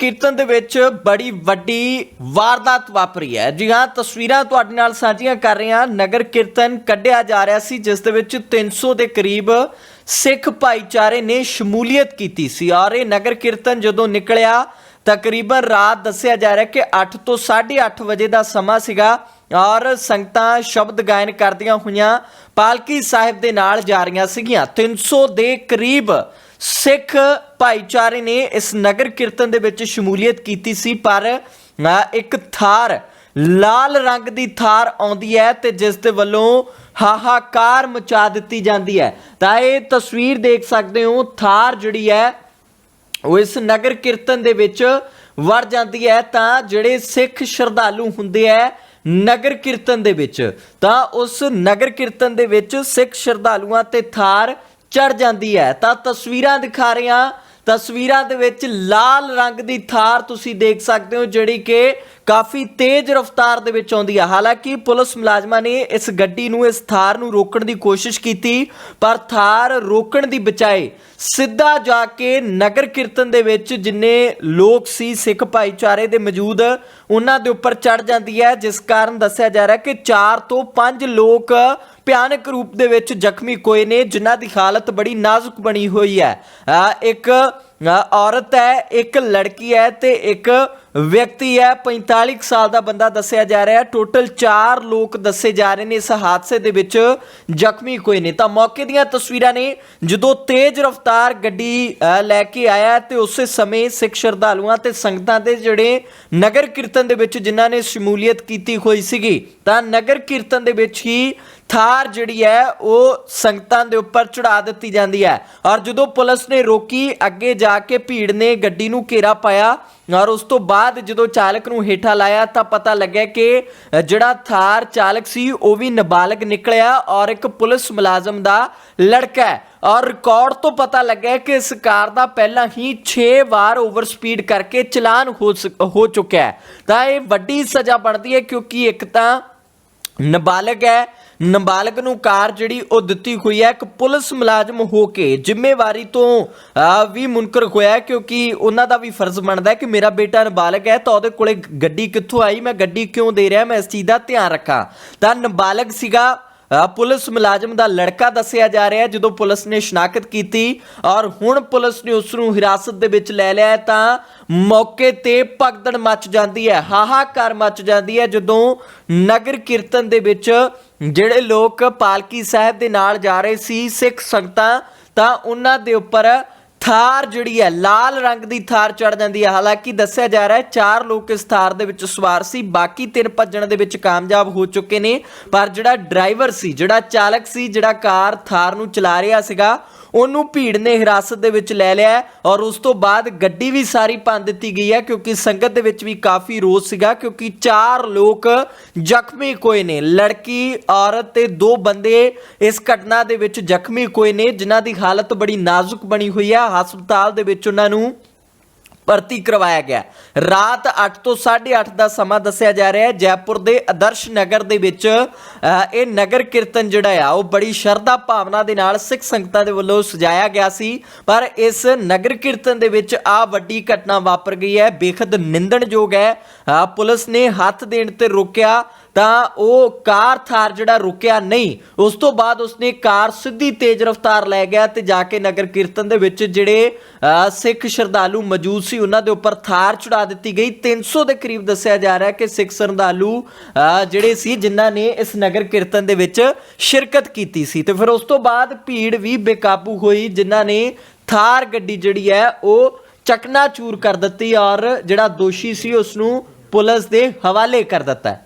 ਕੀਰਤਨ ਦੇ ਵਿੱਚ ਬੜੀ ਵੱਡੀ ਵਾਰਦਾਤ ਵਾਪਰੀ ਹੈ। ਜੀ ਹਾਂ, ਤਸਵੀਰਾਂ ਤੁਹਾਡੇ ਨਾਲ ਸਾਂਝੀਆਂ ਕਰ ਰਹੇ ਹਾਂ। ਨਗਰ ਕੀਰਤਨ ਕੱਢਿਆ ਜਾ ਰਿਹਾ ਸੀ, ਜਿਸ ਦੇ ਵਿੱਚ 300 ਦੇ ਕਰੀਬ ਸਿੱਖ ਭਾਈਚਾਰੇ ਨੇ ਸ਼ਮੂਲੀਅਤ ਕੀਤੀ ਸੀ। ਔਰ ਇਹ ਨਗਰ ਕੀਰਤਨ ਜਦੋਂ ਨਿਕਲਿਆ, ਤਕਰੀਬਨ ਰਾਤ ਦੱਸਿਆ ਜਾ ਰਿਹਾ ਕਿ 8 ਤੋਂ 8:30 ਵਜੇ ਦਾ ਸਮਾਂ ਸੀਗਾ ਔਰ ਸੰਗਤਾਂ ਸ਼ਬਦ ਗਾਇਨ ਕਰਦੀਆਂ ਹੋਈਆਂ ਪਾਲਕੀ ਸਾਹਿਬ ਦੇ ਨਾਲ ਜਾ ਰਹੀਆਂ ਸੀਗੀਆਂ। 300 ਦੇ ਕਰੀਬ ਸਿੱਖ ਭਾਈਚਾਰੇ ਨੇ ਇਸ ਨਗਰ ਕੀਰਤਨ ਦੇ ਵਿੱਚ ਸ਼ਮੂਲੀਅਤ ਕੀਤੀ ਸੀ, ਪਰ ਇੱਕ ਥਾਰ, ਲਾਲ ਰੰਗ ਦੀ ਥਾਰ ਆਉਂਦੀ ਹੈ ਤੇ ਜਿਸ ਦੇ ਵੱਲੋਂ ਹਾਹਾਕਾਰ ਮਚਾ ਦਿੱਤੀ ਜਾਂਦੀ ਹੈ। ਤਾਂ ਇਹ ਤਸਵੀਰ ਦੇਖ ਸਕਦੇ ਹੋ, ਥਾਰ ਜਿਹੜੀ ਹੈ, ਉਹ ਇਸ ਨਗਰ ਕੀਰਤਨ ਦੇ ਵਿੱਚ ਵੜ ਜਾਂਦੀ ਹੈ। ਤਾਂ ਜਿਹੜੇ ਸਿੱਖ ਸ਼ਰਧਾਲੂ ਹੁੰਦੇ ਆ ਨਗਰ ਕੀਰਤਨ ਦੇ ਵਿੱਚ, ਤਾਂ ਉਸ ਨਗਰ ਕੀਰਤਨ ਦੇ ਵਿੱਚ ਸਿੱਖ ਸ਼ਰਧਾਲੂਆਂ ਤੇ ਥਾਰ ਚੜ ਜਾਂਦੀ ਹੈ। ਤਾਂ ਤਸਵੀਰਾਂ ਦਿਖਾ ਰਹੇ। ਹਾਂ ਤਸਵੀਰਾਂ ਦੇ ਵਿੱਚ ਲਾਲ ਰੰਗ ਦੀ ਥਾਰ ਤੁਸੀਂ ਦੇਖ ਸਕਦੇ ਹੋ, ਜਿਹੜੀ ਕਿ ਕਾਫੀ ਤੇਜ਼ ਰਫ਼ਤਾਰ ਦੇ ਵਿੱਚ ਆਉਂਦੀ ਹੈ ਹਾਲਾਂਕਿ ਪੁਲਿਸ ਮੁਲਾਜ਼ਮਾਂ ਨੇ ਇਸ ਗੱਡੀ ਨੂੰ, ਇਸ ਥਾਰ ਨੂੰ ਰੋਕਣ ਦੀ ਕੋਸ਼ਿਸ਼ ਕੀਤੀ, ਪਰ ਥਾਰ ਰੋਕਣ ਦੀ ਬਜਾਏ ਸਿੱਧਾ ਜਾ ਕੇ ਨਗਰ ਕੀਰਤਨ ਦੇ ਵਿੱਚ ਜਿੰਨੇ ਲੋਕ ਸੀ, ਸਿੱਖ ਭਾਈਚਾਰੇ ਦੇ ਮੌਜੂਦ, ਉਹਨਾਂ ਦੇ ਉੱਪਰ ਚੜ ਜਾਂਦੀ ਹੈ, ਜਿਸ ਕਾਰਨ ਦੱਸਿਆ ਜਾ ਰਿਹਾ ਕਿ 4 ਤੋਂ 5 ਲੋਕ ਭਿਆਨਕ ਰੂਪ ਦੇ ਵਿੱਚ ਜ਼ਖਮੀ ਹੋਏ ਨੇ, ਜਿਨ੍ਹਾਂ ਦੀ ਹਾਲਤ ਬੜੀ ਨਾਜ਼ੁਕ ਬਣੀ ਹੋਈ ਹੈ। ਇੱਕ ਔਰਤ ਹੈ, ਇੱਕ ਲੜਕੀ ਹੈ ਤੇ ਇੱਕ ਵਿਅਕਤੀ ਹੈ 45 ਕੁ ਸਾਲ ਦਾ ਬੰਦਾ ਦੱਸਿਆ ਜਾ ਰਿਹਾ ਹੈ। ਟੋਟਲ 4 ਲੋਕ ਦੱਸੇ ਜਾ ਰਹੇ ਨੇ। ਇਸ ਹਾਦਸੇ ਦੇ ਵਿੱਚ ਜ਼ਖਮੀ ਹੋਏ ਨੇ। ਤਾਂ ਮੌਕੇ ਦੀਆਂ ਤਸਵੀਰਾਂ ਨੇ। ਜਦੋਂ ਤੇਜ਼ ਰਫ਼ਤਾਰ ਗੱਡੀ ਅ, ਲੈ ਕੇ ਆਇਆ ਤੇ ਉਸੇ ਸਮੇਂ ਸਿੱਖ ਸ਼ਰਧਾਲੂਆਂ ਤੇ ਸੰਗਤਾਂ ਦੇ ਜਿਹੜੇ ਨਗਰ ਕੀਰਤਨ ਦੇ ਵਿੱਚ ਜਿਨ੍ਹਾਂ ਨੇ ਸ਼ਮੂਲੀਅਤ ਕੀਤੀ ਹੋਈ ਸੀਗੀ ਤਾਂ ਨਗਰ ਕੀਰਤਨ ਦੇ ਵਿੱਚ ਹੀ ਥਾਰ ਜਿਹੜੀ ਹੈ, ਉਹ ਸੰਗਤਾਂ ਦੇ ਉੱਪਰ ਚੜਾ ਦਿੱਤੀ ਜਾਂਦੀ ਹੈ। ਔਰ ਜਦੋਂ ਪੁਲਿਸ ਨੇ ਰੋਕੀ, ਅੱਗੇ ਜਾ ਕੇ ਭੀੜ ਨੇ ਗੱਡੀ ਨੂੰ ਘੇਰਾ ਪਾਇਆ ਔਰ ਉਸ ਤੋਂ ਬਾਅਦ ਜਦੋਂ ਚਾਲਕ ਨੂੰ ਹੇਠਾਂ ਲਾਇਆ, ਤਾਂ ਪਤਾ ਲੱਗਿਆ ਕਿ ਜਿਹੜਾ ਥਾਰ ਚਾਲਕ ਸੀ, ਉਹ ਵੀ ਨਾਬਾਲਗ ਨਿਕਲਿਆ ਔਰ ਇੱਕ ਪੁਲਿਸ ਮੁਲਾਜ਼ਮ ਦਾ ਲੜਕਾ ਹੈ। ਔਰ ਰਿਕਾਰਡ ਤੋਂ ਪਤਾ ਲੱਗਿਆ ਕਿ ਇਸ ਕਾਰ ਦਾ ਪਹਿਲਾਂ ਹੀ 6 ਵਾਰ ਓਵਰ ਸਪੀਡ ਕਰਕੇ ਚਲਾਨ ਹੋ ਸਕ- ਹੋ ਚੁੱਕਿਆ ਹੈ। ਤਾਂ ਇਹ ਵੱਡੀ ਸਜ਼ਾ ਬਣਦੀ ਹੈ ਕਿਉਂਕਿ ਇੱਕ ਤਾਂ ਨਾਬਾਲਗ ਹੈ ਨਾਬਾਲਗ ਨੂੰ ਕਾਰ ਜਿਹੜੀ ਉਹ ਦਿੱਤੀ ਹੋਈ ਹੈ, ਇੱਕ ਪੁਲਿਸ ਮੁਲਾਜ਼ਮ ਹੋ ਕੇ ਜ਼ਿੰਮੇਵਾਰੀ ਤੋਂ ਵੀ ਮੁਨਕਰ ਹੋਇਆ ਕਿਉਂਕਿ ਉਹਨਾਂ ਦਾ ਵੀ ਫਰਜ਼ ਬਣਦਾ ਕਿ ਮੇਰਾ ਬੇਟਾ ਨਾਬਾਲਗ ਹੈ, ਤਾਂ ਉਹਦੇ ਕੋਲੇ ਗੱਡੀ ਕਿੱਥੋਂ ਆਈ, ਮੈਂ ਗੱਡੀ ਕਿਉਂ ਦੇ ਰਿਹਾ, ਮੈਂ ਇਸ ਚੀਜ਼ ਦਾ ਧਿਆਨ ਰੱਖਾਂ। ਤਾਂ ਨਾਬਾਲਗ ਸੀਗਾ ਪੁਲਿਸ ਮੁਲਾਜ਼ਮ ਦਾ ਲੜਕਾ ਦੱਸਿਆ ਜਾ ਰਿਹਾ ਹੈ, ਜਦੋਂ ਪੁਲਿਸ ਨੇ ਸ਼ਨਾਖਤ ਕੀਤੀ ਔਰ ਹੁਣ ਪੁਲਿਸ ਨੇ ਉਸ ਨੂੰ ਹਿਰਾਸਤ ਦੇ ਵਿੱਚ ਲੈ ਲਿਆ ਤਾਂ ਮੌਕੇ ਤੇ ਭਗਦੜ ਮਚ ਜਾਂਦੀ ਹੈ, ਹਾਹਾਕਾਰ ਮਚ ਜਾਂਦੀ ਹੈ, ਜਦੋਂ ਨਗਰ ਕੀਰਤਨ ਦੇ ਵਿੱਚ ਜਿਹੜੇ ਲੋਕ ਪਾਲਕੀ ਸਾਹਿਬ ਦੇ ਨਾਲ ਜਾ ਰਹੇ ਸੀ, ਸਿੱਖ ਸੰਗਤਾਂ, ਤਾਂ ਉਹਨਾਂ ਦੇ ਉੱਪਰ ਥਾਰ ਜਿਹੜੀ ਹੈ, ਲਾਲ ਰੰਗ ਦੀ ਥਾਰ ਚੜ ਜਾਂਦੀ ਹੈ। ਹਾਲਾਂਕਿ ਦੱਸਿਆ ਜਾ ਰਿਹਾ ਹੈ, ਚਾਰ ਲੋਕ ਇਸ ਥਾਰ ਦੇ ਵਿੱਚ ਸਵਾਰ ਸੀ। ਬਾਕੀ ਤਿੰਨ ਭੱਜਣ ਦੇ ਵਿੱਚ ਕਾਮਯਾਬ ਹੋ ਚੁੱਕੇ ਨੇ। ਪਰ ਜਿਹੜਾ ਡਰਾਈਵਰ ਸੀ, ਜਿਹੜਾ ਚਾਲਕ ਸੀ, ਜਿਹੜਾ ਕਾਰ ਥਾਰ ਨੂੰ ਚਲਾ ਰਿਹਾ ਸੀਗਾ ਉਹਨੂੰ ਭੀੜ ਨੇ ਹਿਰਾਸਤ ਦੇ ਵਿੱਚ ਲੈ ਲਿਆ ਔਰ ਉਸ ਤੋਂ ਬਾਅਦ ਗੱਡੀ ਵੀ ਸਾਰੀ ਭੰਨ ਦਿੱਤੀ ਗਈ ਹੈ, ਕਿਉਂਕਿ ਸੰਗਤ ਦੇ ਵਿੱਚ ਵੀ ਕਾਫੀ ਰੋਸ ਸੀਗਾ, ਕਿਉਂਕਿ ਚਾਰ ਲੋਕ ਜ਼ਖਮੀ ਹੋਏ ਨੇ, ਲੜਕੀ, ਔਰਤ ਤੇ ਦੋ ਬੰਦੇ ਇਸ ਘਟਨਾ ਦੇ ਵਿੱਚ ਜ਼ਖਮੀ ਹੋਏ ਨੇ, ਜਿਨ੍ਹਾਂ ਦੀ ਹਾਲਤ ਬੜੀ ਨਾਜ਼ੁਕ ਬਣੀ ਹੋਈ ਹੈ। ਹਸਪਤਾਲ ਦੇ ਵਿੱਚ ਉਹਨਾਂ ਨੂੰ ਭਰਤੀ ਕਰਵਾਇਆ ਗਿਆ। ਰਾਤ 8 ਤੋਂ 8:30 ਦਾ ਸਮਾਂ ਦੱਸਿਆ ਜਾ ਰਿਹਾ ਹੈ। ਜੈਪੁਰ ਦੇ ਆਦਰਸ਼ ਨਗਰ ਦੇ ਵਿੱਚ ਇਹ ਨਗਰ ਕੀਰਤਨ ਜਿਹੜਾ ਆ, ਉਹ ਬੜੀ ਸ਼ਰਧਾ ਭਾਵਨਾ ਦੇ ਨਾਲ ਸਿੱਖ ਸੰਗਤਾਂ ਦੇ ਵੱਲੋਂ ਸਜਾਇਆ ਗਿਆ ਸੀ। ਪਰ ਇਸ ਨਗਰ ਕੀਰਤਨ ਦੇ ਵਿੱਚ ਆ ਵੱਡੀ ਘਟਨਾ ਵਾਪਰ ਗਈ ਹੈ। ਬੇਖਦ ਨਿੰਦਣਯੋਗ ਹੈ। ਪੁਲਿਸ ਨੇ ਹੱਥ ਦੇਣ ਤੇ ਰੋਕਿਆ। ਤਾਂ ਉਹ ਕਾਰ ਥਾਰ ਜਿਹੜਾ ਰੁਕਿਆ ਨਹੀਂ, ਉਸ ਤੋਂ ਬਾਅਦ ਉਸਨੇ ਕਾਰ ਸਿੱਧੀ ਤੇਜ਼ ਰਫ਼ਤਾਰ ਲੈ ਗਿਆ ਤੇ ਜਾ ਕੇ ਨਗਰ ਕੀਰਤਨ ਦੇ ਵਿੱਚ ਜਿਹੜੇ ਸਿੱਖ ਸ਼ਰਧਾਲੂ ਮੌਜੂਦ ਸੀ, ਉਹਨਾਂ ਦੇ ਉੱਪਰ ਥਾਰ ਚੜਾ ਦਿੱਤੀ ਗਈ। 300 ਦੇ ਕਰੀਬ ਦੱਸਿਆ ਜਾ ਰਿਹਾ ਕਿ ਸਿੱਖ ਸ਼ਰਧਾਲੂ ਜਿਹੜੇ ਸੀ, ਜਿਨ੍ਹਾਂ ਨੇ ਇਸ ਨਗਰ ਕੀਰਤਨ ਦੇ ਵਿੱਚ ਸ਼ਿਰਕਤ ਕੀਤੀ ਸੀ। ਤੇ ਫਿਰ ਉਸ ਤੋਂ ਬਾਅਦ ਭੀੜ ਵੀ ਬੇਕਾਬੂ ਹੋਈ, ਜਿਨ੍ਹਾਂ ਨੇ ਥਾਰ ਗੱਡੀ ਜਿਹੜੀ ਹੈ, ਉਹ ਚਕਨਾਚੂਰ ਕਰ ਦਿੱਤੀ ਔਰ ਜਿਹੜਾ ਦੋਸ਼ੀ ਸੀ ਉਸ ਨੂੰ ਪੁਲਿਸ ਦੇ ਹਵਾਲੇ ਕਰ ਦਿੱਤਾ।